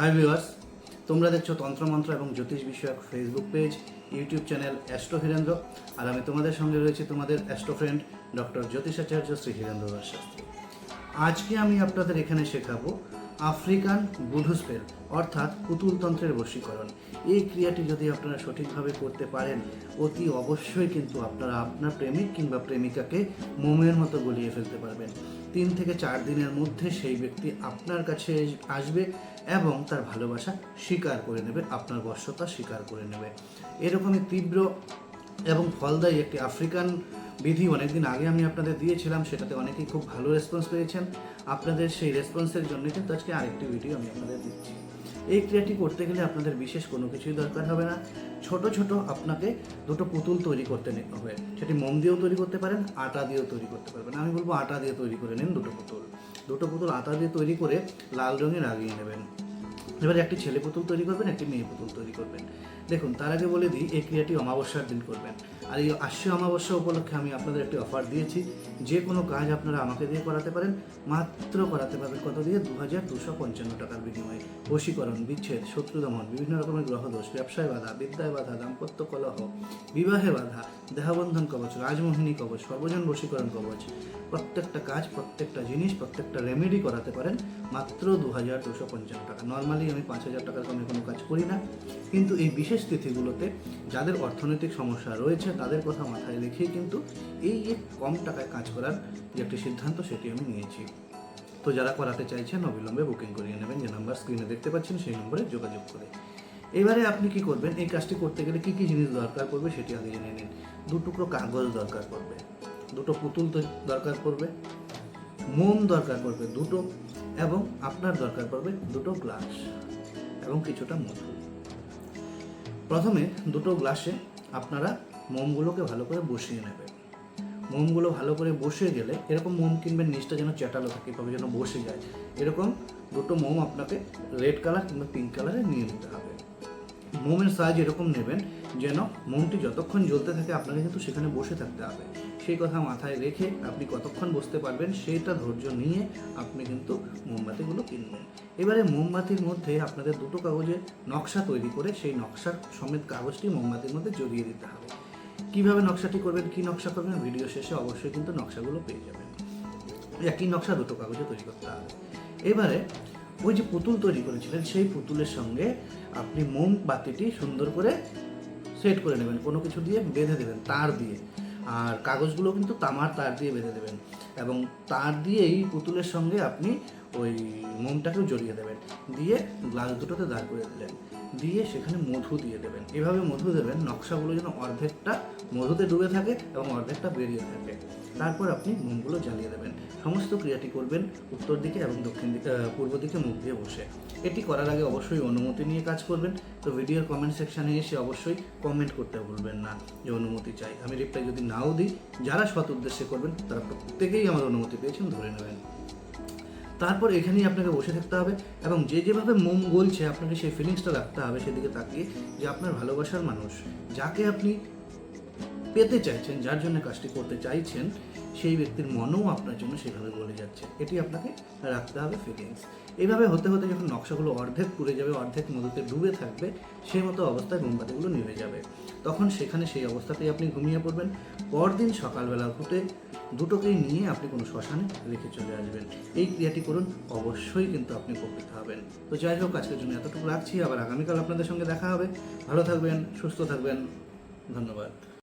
Hi viewers তোমরা দেখছ তন্ত্রমন্ত্র এবং জ্যোতিষ বিষয়ক Facebook page YouTube channel astro Hirendra আর আমি তোমাদের সঙ্গে রয়েছি তোমাদের অ্যাস্ট্রো ফ্রেন্ড ডক্টর জ্যোতিষাচার্য শ্রী হীরেন্দ্র দাস আজকে আমি আপনাদের এখানে শেখাবো আফ্রিকান বুধু স্পেল অর্থাৎ পুতুলতন্ত্রের বশীকরণ। এই ক্রিয়াটি যদি আপনারা সঠিকভাবে করতে পারেন, অতি অবশ্যই কিন্তু আপনারা আপনার প্রেমিক কিংবা প্রেমিকাকে মোমের মতো গলিয়ে ফেলতে পারবেন। তিন থেকে চার দিনের মধ্যে সেই ব্যক্তি আপনার কাছে আসবে এবং তার ভালোবাসা স্বীকার করে নেবে, আপনার বশ্যতা স্বীকার করে নেবে। এরকমই তীব্র এবং ফলদায়ী একটি আফ্রিকান বিধি অনেকদিন আগে আমি আপনাদের দিয়েছিলাম, সেটাতে অনেকেই খুব ভালো রেসপন্স পেয়েছেন। আপনাদের সেই রেসপন্সের জন্য কিন্তু আজকে আরেকটি ভিডিও আমি আপনাদের দিচ্ছি। এই ক্রিয়াটি করতে গেলে আপনাদের বিশেষ কোনো কিছুই দরকার হবে না। ছোট ছোট আপনাকে দুটো পুতুল তৈরি করতে হবে। সেটি মোম দিয়েও তৈরি করতে পারেন, আটা দিয়েও তৈরি করতে পারবেন। আমি বলব আটা দিয়ে তৈরি করে নিন দুটো পুতুল। দুটো পুতুল আটা দিয়ে তৈরি করে লাল রঙে লাগিয়ে নেবেন। এবারে একটি ছেলে পুতুল তৈরি করবেন, একটি মেয়ে পুতুল তৈরি করবেন। দেখুন, তার আগে বলে দিই, এই ক্রিয়াটি অমাবস্যার দিন করবেন। আর এই আশ্ব অমাবস্যা উপলক্ষে আমি আপনাদের একটি অফার দিয়েছি। যে কোনো কাজ আপনারা আমাকে দিয়ে করাতে পারেন। মাত্র করাতে পারবেন কত দিয়ে? দু হাজার দুশো পঞ্চান্ন টাকার বিনিময়ে। বশীকরণ, বিচ্ছেদ শত্রু দমন বিভিন্ন রকমের গ্রহদোষ, ব্যবসায় বাধা, বিদ্যায় বাধা, দাম্পত্য কলহ, বিবাহে বাধা, দেহবন্ধন কবচ, রাজমোহিনী কবচ, সর্বজন বশীকরণ কবচ। প্রত্যেকটা কাজ, প্রত্যেকটা জিনিস, প্রত্যেকটা রেমেডি করাতে পারেন। মাত্র দু হাজার দুশো পঞ্চান্ন টাকা। নর্মালি আমি পাঁচ হাজার টাকার কমে কোনো কাজ করি না। কিন্তু এই বিশেষ তিথিগুলোতে যাদের অর্থনৈতিক সমস্যা রয়েছে, তাদের কথা মাথায় রেখেই কিন্তু এই কম টাকায় কাজ করার যে একটি সিদ্ধান্ত সেটি আমি নিয়েছি। তো যারা করাতে চাইছেন, অবিলম্বে বুকিং করিয়ে নেবেন। যে নাম্বার স্ক্রিনে দেখতে পাচ্ছেন, সেই নম্বরে যোগাযোগ করে। এবারে আপনি কি করবেন? এই কাজটি করতে গেলে কি কি জিনিস দরকার পড়বে সেটি আগে জেনে নিন। দু টুকরো কাগজ দরকার পড়বে, দুটো পুতুল দরকার পড়বে, মোম দরকার পড়বে দুটো, এবং আপনার দরকার পড়বে দুটো গ্লাস, এবং কিছুটা মধু। প্রথমে দুটো গ্লাসে আপনারা মোমগুলোকে ভালো করে বসিয়ে নেবেন। মোমগুলো ভালো করে বসে গেলে এরকম মোম কিনবেন, নিচটা যেন চ্যাটালো থাকে তবে যেন বসে যায়। এরকম দুটো মোম আপনাকে রেড কালার কিংবা পিঙ্ক কালারে নিয়ে নিতে হবে। মোমের সাইজ এরকম নেবেন যেন মোমটি যতক্ষণ জ্বলতে থাকে আপনাকে কিন্তু সেখানে বসে থাকতে হবে। সেই কথা মাথায় রেখে আপনি কতক্ষণ বসতে পারবেন সেটা ধৈর্য নিয়ে আপনি কিন্তু মোমবাতিগুলো কিনবেন। এবারে মোমবাতির মধ্যে আপনাদের দুটো কাগজে নকশা তৈরি করে সেই নকশার সমেত কাগজটি মোমবাতির মধ্যে জড়িয়ে দিতে হবে। কীভাবে নকশাটি করবেন, কি নকশা করবেন, ভিডিও শেষে অবশ্যই কিন্তু নকশাগুলো পেয়ে যাবেন। একই নকশা দুটো কাগজে তৈরি করতে হবে। এবারে ওই যে পুতুল তৈরি করেছিলেন, সেই পুতুলের সঙ্গে আপনি মোমবাতিটি সুন্দর করে সেট করে নেবেন, কোনো কিছু দিয়ে বেঁধে দেবেন তার দিয়ে। আর কাগজগুলো কিন্তু তামার তার দিয়ে বেঁধে দেবেন এবং তার দিয়ে এই পুতুলের সঙ্গে আপনি ওই মোমটাকেও জড়িয়ে দেবেন। দিয়ে গ্লাস দুটোতে দাঁড় করে দিলেন। দিয়ে সেখানে মধু দিয়ে দেবেন। এভাবে মধু দেবেন, নকশাগুলো যেন অর্ধেকটা মধুতে ডুবে থাকে এবং অর্ধেকটা বেরিয়ে থাকে। তারপর আপনি মোমগুলো জ্বালিয়ে দেবেন। সমস্ত ক্রিয়াটি করবেন উত্তর দিকে এবং দক্ষিণ দিকে পূর্ব দিকে মুখ দিয়ে বসে। এটি করার আগে অবশ্যই অনুমতি নিয়ে কাজ করবেন। তো ভিডিওর কমেন্ট সেকশানে এসে অবশ্যই কমেন্ট করতে ভুলবেন না যে অনুমতি চাই। আমি রিপ্লাই যদি নাও দিই, যারা সৎ উদ্দেশ্যে করবেন, তারা প্রত্যেকেই আমার অনুমতি পেয়েছেন, ধরে নেবেন। তারপর এখানেই আপনাকে বসে থাকতে হবে এবং যে যেভাবে মোম গলছে, আপনাকে সেই ফিলিংসটা রাখতে হবে সেদিকে তাকিয়ে যে আপনার ভালোবাসার মানুষ, যাকে আপনি পেতে চাইছেন, যার জন্য কাজটি করতে চাইছেন, সেই ব্যক্তির মনও আপনার জন্য সেভাবে বলে যাচ্ছে। এটি আপনাকে রাখতে হবে ফিলিংস এইভাবে হতে হতে যখন নকশাগুলো অর্ধেক পুড়ে যাবে, অর্ধেক মধুতে ডুবে থাকবে সেই মতো অবস্থায় মোমবাতিগুলো নিভে যাবে। তখন সেখানে সেই অবস্থাতেই আপনি ঘুমিয়ে পড়বেন। পরদিন সকালবেলা উঠে দুটোকেই নিয়ে আপনি কোনো শ্মশানে রেখে চলে আসবেন। এই ক্রিয়াটি করুন, অবশ্যই কিন্তু আপনি উপকৃত হবেন। তো যাই হোক, আজকের জন্য এতটুকু রাখছি। আবার আগামীকাল আপনাদের সঙ্গে দেখা হবে। ভালো থাকবেন, সুস্থ থাকবেন। ধন্যবাদ।